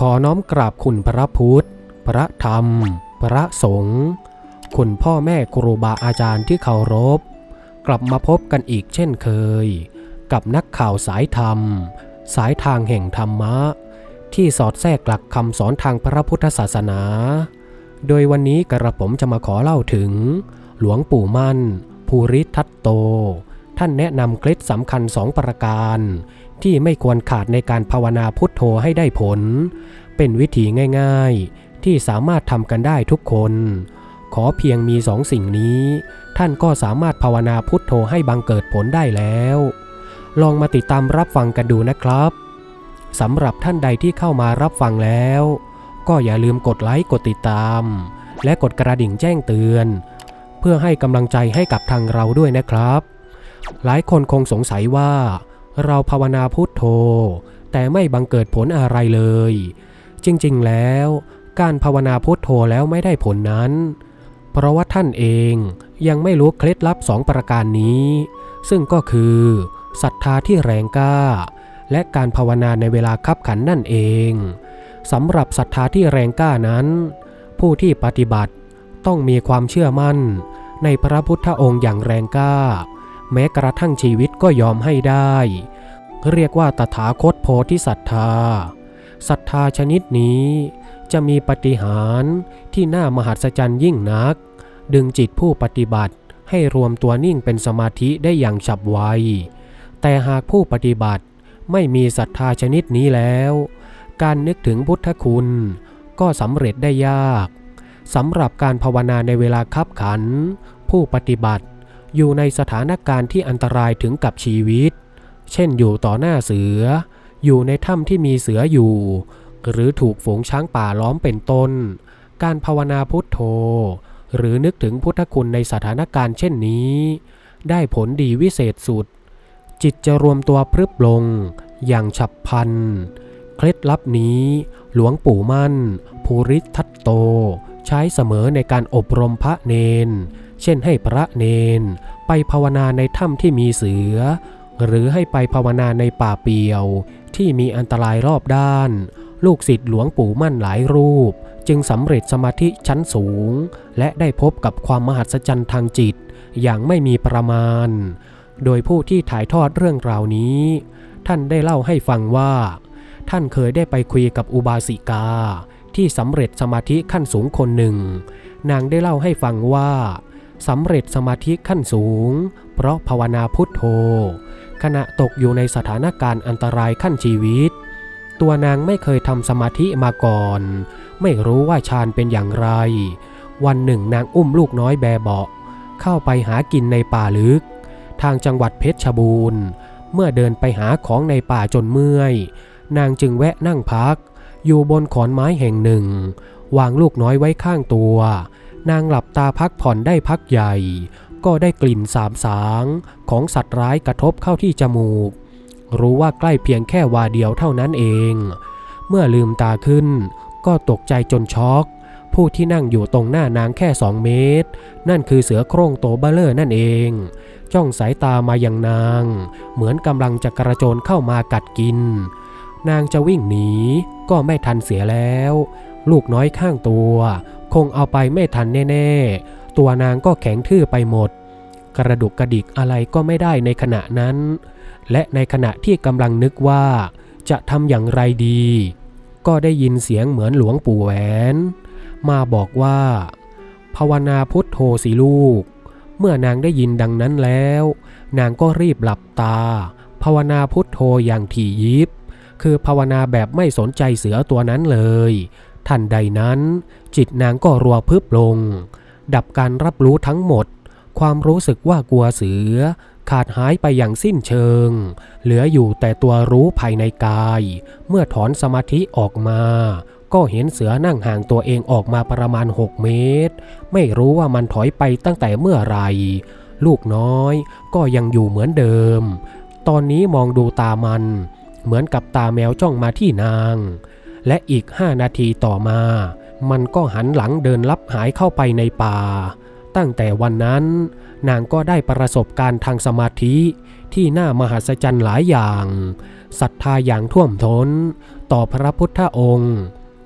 ขอน้อมกราบคุณพระพุทธ พระธรรม พระสงฆ์ คุณพ่อแม่ครูบาอาจารย์ที่เคารพ กลับมาพบกันอีกเช่นเคย กับนักข่าวสายธรรม สายทางแห่งธรรมะ ที่สอดแทรกหลักคำสอนทางพระพุทธศาสนา โดยวันนี้กระผมจะมาขอเล่าถึง หลวงปู่มั่น ภูริทัตโต ท่านแนะนำเคล็ดสำคัญสองประการ ที่ไม่ควรขาดในการภาวนาพุทโธให้ได้ผล เป็นวิธีง่ายๆ ที่สามารถทำกันได้ทุกคน ขอเพียงมีสองสิ่งนี้ ท่านก็สามารถภาวนาพุทโธให้บังเกิดผลได้แล้ว ลองมาติดตามรับฟังกันดูนะครับสำหรับท่านใดที่เข้ามารับฟังแล้ว ก็อย่าลืมกดไลค์กดติดตาม และกดกระดิ่งแจ้งเตือน เพื่อให้กำลังใจให้กับทางเราด้วยนะครับ หลายคนคงสงสัยว่า เราภาวนาพุทโธ แต่ไม่บังเกิดผลอะไรเลย จริงๆแล้วการภาวนาพุทโธแล้วไม่ได้ผลนั้น เพราะว่าท่านเองยังไม่รู้เคล็ดลับสองประการนี้ ซึ่งก็คือศรัทธาที่แรงกล้า และการภาวนาในเวลาคับขันนั่นเองสำหรับศรัทธาที่แรงกล้านั้น ผู้ที่ปฏิบัติต้องมีความเชื่อมั่นในพระพุทธองค์อย่างแรงกล้า แม้กระทั่งชีวิตก็ยอมให้ได้ เรียกว่าตถาคตโพธิศรัทธาศรัทธาชนิดนี้จะมีปฏิหารที่น่ามหัศจรรย์ยิ่งนัก ดึงจิตผู้ปฏิบัติให้รวมตัวนิ่งเป็นสมาธิได้อย่างฉับไว แต่หากผู้ปฏิบัติไม่มีศรัทธาชนิดนี้แล้ว การนึกถึงพุทธคุณ ก็สำเร็จได้ยากสำหรับการภาวนาในเวลาคับขัน ผู้ปฏิบัติ อยู่ในสถานการณ์ที่อันตรายถึงกับชีวิต เช่นอยู่ต่อหน้าเสือ อยู่ในถ้ำที่มีเสืออยู่ หรือถูกฝูงช้างป่าล้อมเป็นต้น การภาวนาพุทโธ หรือนึกถึงพุทธคุณในสถานการณ์เช่นนี้ ได้ผลดีวิเศษสุด จิตจะรวมตัวพรึบลง อย่างฉับพลัน เคล็ดลับนี้ หลวงปู่มั่น ภูริทัตโต ใช้เสมอในการอบรมพระเนน เช่นให้พระเนน ไปภาวนาในถ้ำที่มีเสือ หรือให้ไปภาวนาในป่าเปียว ที่มีอันตรายรอบด้าน ลูกศิษย์หลวงปู่มั่นหลายรูป จึงสำเร็จสมาธิชั้นสูง และได้พบกับความมหัศจรรย์ทางจิต อย่างไม่มีประมาณ โดยผู้ที่ถ่ายทอดเรื่องราวนี้ ท่านได้เล่าให้ฟังว่า ท่านเคยได้ไปคุยกับอุบาสิกาที่สำเร็จสมาธิขั้นสูงคนหนึ่ง นางได้เล่าให้ฟังว่า สำเร็จสมาธิขั้นสูง เพราะภาวนาพุทโธ ขณะตกอยู่ในสถานการณ์อันตรายขั้นชีวิต ตัวนางไม่เคยทำสมาธิมาก่อน ไม่รู้ว่าฌานเป็นอย่างไร วันหนึ่งนางอุ้มลูกน้อยแบเบาะเข้าไปหากินในป่าลึก ทางจังหวัดเพชรบูรณ์ เมื่อเดินไปหาของในป่าจนเมื่อย นางจึงแวะนั่งพัก อยู่บนขอนไม้แห่งหนึ่ง วางลูกน้อยไว้ข้างตัว นางหลับตาพักผ่อนได้พักใหญ่ ก็ได้กลิ่นสาบสางของสัตว์ร้ายกระทบเข้าที่จมูก รู้ว่าใกล้เพียงแค่วาเดียวเท่านั้นเอง เมื่อลืมตาขึ้น ก็ตกใจจนช็อก ผู้ที่นั่งอยู่ตรงหน้านางแค่สองเมตร นั่นคือเสือโคร่งโตเบลเลอร์นั่นเอง จ้องสายตามายังนาง เหมือนกำลังจะกระโจนเข้ามากัดกิน นางจะวิ่งหนีก็ไม่ทันเสียแล้ว ลูกน้อยข้างตัว คงเอาไปไม่ทันแน่ๆ ตัวนางก็แข็งทื่อไปหมด กระดุกกระดิกอะไรก็ไม่ได้ในขณะนั้น และในขณะที่กำลังนึกว่า จะทำอย่างไรดี ก็ได้ยินเสียงเหมือนหลวงปู่แหวน มาบอกว่า ภาวนาพุทโธสิลูก เมื่อนางได้ยินดังนั้นแล้ว นางก็รีบหลับตา ภาวนาพุทโธอย่างถี่ยิบคือภาวนาแบบไม่สนใจเสือตัวนั้นเลย ทันใดนั้น จิตนางก็รัวพึบลง ดับการรับรู้ทั้งหมด ความรู้สึกว่ากลัวเสือ ขาดหายไปอย่างสิ้นเชิง เหลืออยู่แต่ตัวรู้ภายในกาย เมื่อถอนสมาธิออกมา ก็เห็นเสือนั่งห่างตัวเองออกมาประมาณ 6 เมตร ไม่รู้ว่ามันถอยไปตั้งแต่เมื่อไหร่ลูกน้อยก็ยังอยู่เหมือนเดิม ตอนนี้มองดูตามัน เหมือนกับตาแมวจ้องมาที่นาง และอีกห้านาทีต่อมา มันก็หันหลังเดินลับหายเข้าไปในป่า ตั้งแต่วันนั้น นางก็ได้ประสบการณ์ทางสมาธิที่น่ามหัศจรรย์หลายอย่างศรัทธาอย่างท่วมทน้น ต่อพระพุทธองค์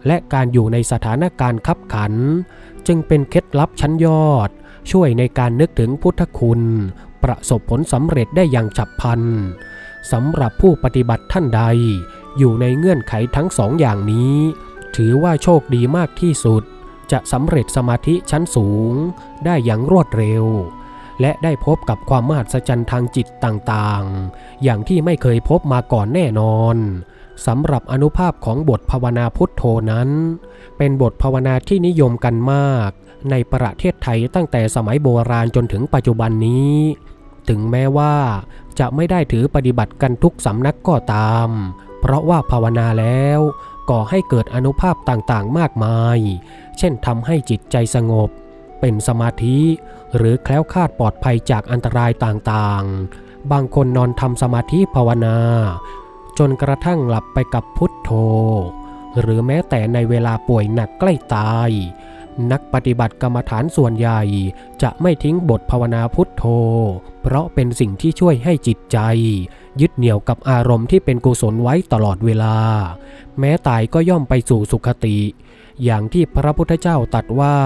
และการอยู่ในสถานการณ์ขับขัน จึงเป็นเคล็ดลับชั้นยอด ช่วยในการนึกถึงพุทธคุณ ประสบผลสำเร็จได้อย่างฉับพลันสำหรับผู้ปฏิบัติท่านใด อยู่ในเงื่อนไขทั้งสองอย่างนี้ ถือว่าโชคดีมากที่สุด จะสำเร็จสมาธิชั้นสูง ได้อย่างรวดเร็ว และได้พบกับความมหัศจรรย์ทางจิตต่างๆ อย่างที่ไม่เคยพบมาก่อนแน่นอนสำหรับอนุภาพของบทภาวนาพุทโธนั้น เป็นบทภาวนาที่นิยมกันมาก ในประเทศไทยตั้งแต่สมัยโบราณจนถึงปัจจุบันนี้ ถึงแม้ว่าจะไม่ได้ถือปฏิบัติกันทุกสำนักก็ตาม เพราะว่าภาวนาแล้วก่อให้เกิดอนุภาพต่างๆ มากมาย เช่นทำให้จิตใจสงบ เป็นสมาธิ หรือแคล้วคลาดปลอดภัยจากอันตรายต่างๆ บางคนนอนทำสมาธิภาวนา จนกระทั่งหลับไปกับพุทโธ หรือแม้แต่ในเวลาป่วยหนักใกล้ตาย นักปฏิบัติกรรมฐานส่วนใหญ่จะไม่ทิ้งบทภาวนาพุทโธ เพราะเป็นสิ่งที่ช่วยให้จิตใจ ยึดเหนี่ยวกับอารมณ์ที่เป็นกุศลไว้ตลอดเวลา แม้ตายก็ย่อมไปสู่สุคติ อย่างที่พระพุทธเจ้าตรัสว่า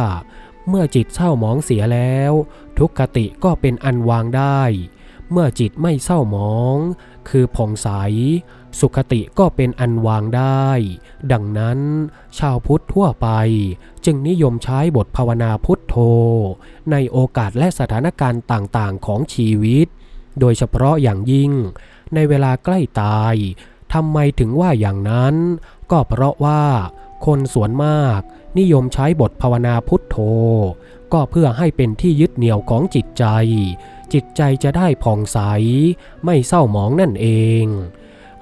เมื่อจิตเศร้าหมองเสียแล้ว ทุกขติก็เป็นอันวางได้ เมื่อจิตไม่เศร้าหมอง คือผ่องใส สุขติก็เป็นอันวางได้ ดังนั้น ชาวพุทธทั่วไป จึงนิยมใช้บทภาวนาพุทโธ ในโอกาสและสถานการณ์ต่างๆ ของชีวิต โดยเฉพาะอย่างยิ่ง ในเวลาใกล้ตายทำไมถึงว่าอย่างนั้น ก็เพราะว่า คนส่วนมาก นิยมใช้บทภาวนาพุทโธ ก็เพื่อให้เป็นที่ยึดเหนี่ยวของจิตใจ จิตใจจะได้ผ่องใส ไม่เศร้าหมองนั่นเอง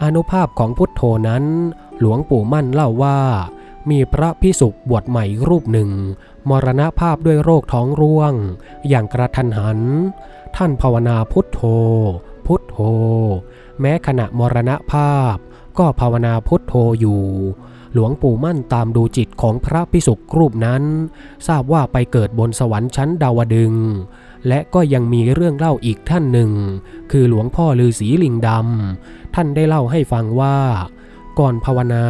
อนุภาพของพุทโธนั้น หลวงปู่มั่นเล่าว่า มีพระพิสุบวชใหม่รูปหนึ่ง มรณภาพด้วยโรคท้องร่วง อย่างกระทันหัน ท่านภาวนาพุทโธ พุทโธ แม้ขณะมรณภาพ ก็ภาวนาพุทโธอยู่ หลวงปู่มั่นตามดูจิตของพระพิสุกรูปนั้น ทราบว่าไปเกิดบนสวรรค์ชั้นดาวดึง และก็ยังมีเรื่องเล่าอีกท่านหนึ่ง คือหลวงพ่อฤาษีลิงดำท่านได้เล่าให้ฟังว่า ก่อนภาวนา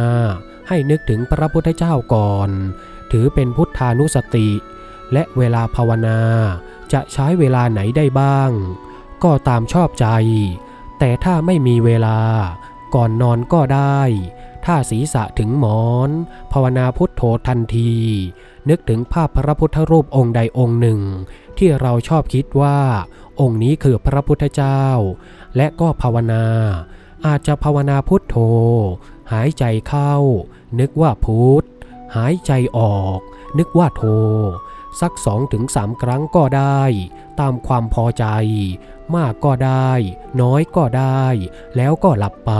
ให้นึกถึงพระพุทธเจ้าก่อน ถือเป็นพุทธานุสติ และเวลาภาวนาจะใช้เวลาไหนได้บ้าง ก็ตามชอบใจ แต่ถ้าไม่มีเวลา ก่อนนอนก็ได้ ถ้าศีรษะถึงหมอน ภาวนาพุทโธทันที นึกถึงภาพพระพุทธรูปองค์ใดองค์หนึ่ง ที่เราชอบคิดว่า องค์นี้คือพระพุทธเจ้า และก็ภาวนา อาจจะภาวนาพุทโธ หายใจเข้า นึกว่าพุทหายใจออก นึกว่าโธสักสองถึงสามครั้งก็ได้ ตามความพอใจ มากก็ได้ น้อยก็ได้ แล้วก็หลับไป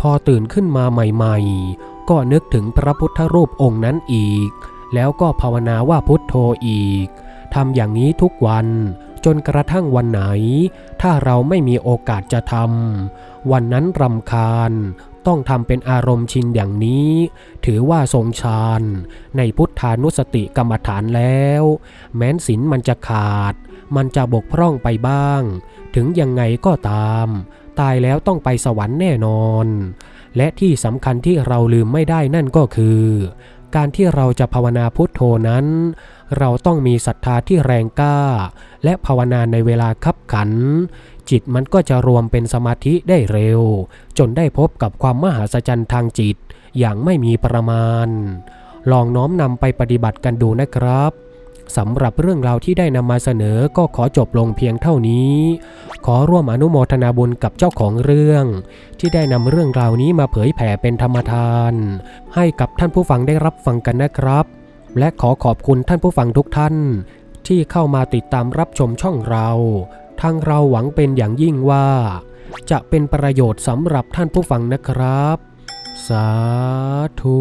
พอตื่นขึ้นมาใหม่ๆ ก็นึกถึงพระพุทธรูปองค์นั้นอีก แล้วก็ภาวนาว่าพุทโธอีกทำอย่างนี้ทุกวันจนกระทั่งวันไหน ถ้าเราไม่มีโอกาสจะทำวันนั้นรำคาญ ต้องทำเป็นอารมณ์ชินอย่างนี้ ถือว่าทรงฌานในพุทธานุสติกรรมฐานแล้ว แม้นศีลมันจะขาด มันจะบกพร่องไปบ้าง ถึงยังไงก็ตาม ตายแล้วต้องไปสวรรค์แน่นอน และที่สำคัญที่เราลืมไม่ได้นั่นก็คือ การที่เราจะภาวนาพุทโธนั้น เราต้องมีศรัทธาที่แรงกล้า และภาวนาในเวลาคับขัน จิตมันก็จะรวมเป็นสมาธิได้เร็ว จนได้พบกับความมหาศจรรย์ทางจิต อย่างไม่มีประมาณ ลองน้อมนำไปปฏิบัติกันดูนะครับ สำหรับเรื่องราวที่ได้นำมาเสนอก็ขอจบลงเพียงเท่านี้ ขอร่วมอนุโมทนาบุญกับเจ้าของเรื่อง ที่ได้นำเรื่องราวนี้มาเผยแผ่เป็นธรรมทาน ให้กับท่านผู้ฟังได้รับฟังกันนะครับ และขอขอบคุณท่านผู้ฟังทุกท่าน ที่เข้ามาติดตามรับชมช่องเราทางเราหวังเป็นอย่างยิ่งว่า จะเป็นประโยชน์สำหรับท่านผู้ฟังนะครับ สาธุ